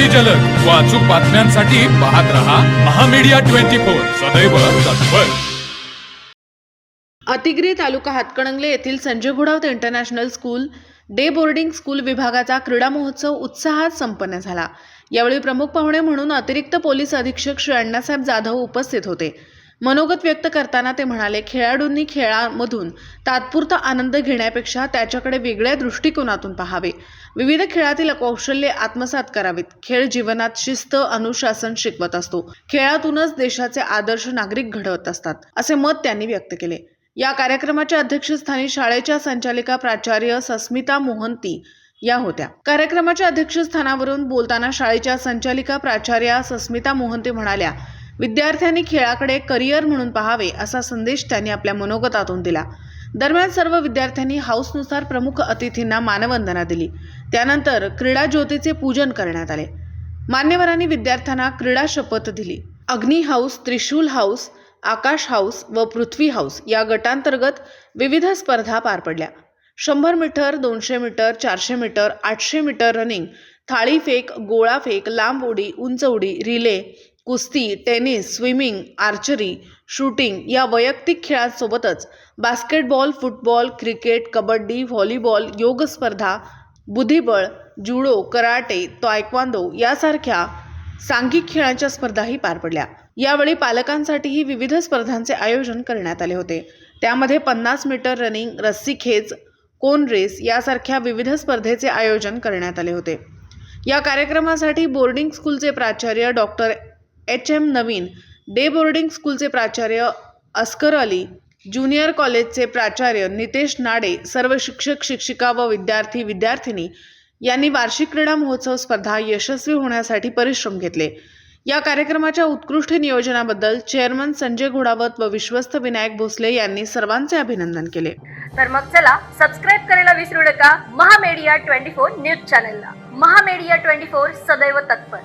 अगदी जलद. व अचूक बातम्यांसाठी पाहत रहा महामीडिया ट्वेंटी फोर. सदैव तत्पर. अतिग्री तालुका हातकणंगले येथील Sanjay Ghodawat International school day boarding school विभागाचा क्रीडा महोत्सव उत्साहात संपन्न झाला. यावेळी प्रमुख पाहुणे म्हणून अतिरिक्त पोलीस अधीक्षक श्री अण्णासाहेब जाधव उपस्थित होते. मनोगत व्यक्त करताना ते म्हणाले खेळाडूंनी खेळामधून तात्पुरता आनंद घेण्यापेक्षा त्याच्याकडे वेगळ्या दृष्टिकोनातून पाहावे. विविध खेळातील कौशल्ये आत्मसात करावीत. खेळ जीवनात शिस्त अनुशासन शिकवत असतो. खेळातूनच देशाचे आदर्श नागरिक घडवत असतात. असे मत त्यांनी व्यक्त केले. या कार्यक्रमाच्या अध्यक्षस्थानी शाळेच्या संचालिका प्राचार्य सस्मिता मोहंती या होत्या. कार्यक्रमाच्या अध्यक्षस्थानावरून बोलताना शाळेच्या संचालिका प्राचार्या सस्मिता मोहंती म्हणाल्या विद्यार्थ्यांनी खेळाकडे करिअर म्हणून पाहावे असा संदेश त्यांनी आपल्या मनोगतातून दिला. दरम्यान सर्व विद्यार्थ्यांनी हाऊसनुसार प्रमुख अतिथींना मानवंदना दिली. त्यानंतर क्रीडा ज्योतीचे पूजन करण्यात आले. मान्यवरांनी विद्यार्थ्यांना क्रीडा शपथ दिली. Agni house Trishul house Akash house व पृथ्वी हाऊस या गटांतर्गत विविध स्पर्धा पार पडल्या. शंभर मीटर दोनशे मीटर चारशे मीटर आठशे मीटर रनिंग थाळीफेक गोळाफेक लांब उडी उंच उडी रिले कुस्ती टेनिस स्विमिंग आर्चरी शूटिंग या वैयक्तिक खेळांसोबतच basketball football cricket kabaddi volleyball योगस्पर्धा बुद्धिबळ जुडो कराटे तायक्वांदो यासारख्या सांघिक खेळांच्या स्पर्धाही पार पडल्या. यावेळी पालकांसाठीही विविध स्पर्धांचे आयोजन करण्यात आले होते. त्यामध्ये पन्नास मीटर रनिंग रस्सी खेच कोन रेस यासारख्या विविध स्पर्धेचे आयोजन करण्यात आले होते. या कार्यक्रमासाठी बोर्डिंग स्कूलचे प्राचार्य doctor H M Naveen day boarding स्कूलचे प्राचार्य अस्कर अली ज्युनियर कॉलेजचे प्राचार्य नितेश नाडे सर्व शिक्षक शिक्षिका व विद्यार्थी विद्यार्थिनी यांनी वार्षिक क्रीडा महोत्सव स्पर्धा यशस्वी होण्यासाठी परिश्रम घेतले. या कार्यक्रमाच्या उत्कृष्ट नियोजनाबद्दल चेअरमन संजय घोडावत व विश्वस्त विनायक भोसले यांनी सर्वांचे अभिनंदन केले. तर मग चला सबस्क्राईब करायला विसरू नका. महामेडिया ट्वेंटी फोर न्यूज चॅनलला. महामेडिया ट्वेंटी फोर सदैव तत्पर.